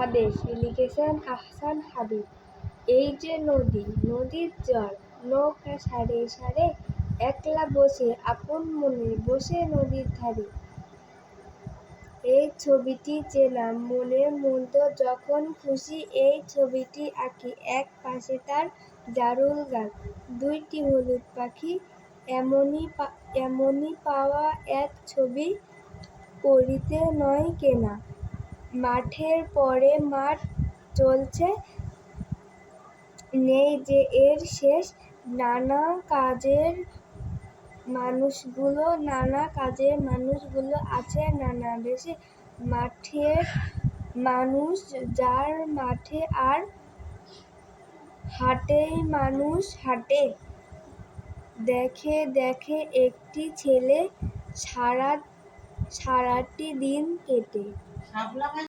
আদেশ লিখেছেন আহসান হাবীব। এই যে নদী, নদীর জল, নৌকা সারে সারে একলা বসে, আপন মনে বসে নদীর ধারে। এই ছবিটি চেনা মনের মতো যখন খুশি এই ছবিটি আঁকি এক পাশে তার জারুল গাছ দুইটি হলুদ পাখি এমনই এমনই পাওয়া এক ছবি পড়িতে নয় কেনা। মাঠের পরে মাঠ চলছে। নেই যে এর শেষ। নানা কাজের মানুষগুলো, নানা কাজের মানুষগুলো আছে নানা দেশে। মাঠের মানুষ, যার মাঠে আর হাটেই মানুষ হাটে। দেখে দেখে একটি ছেলে সারা, সারাটি দিন কেটে।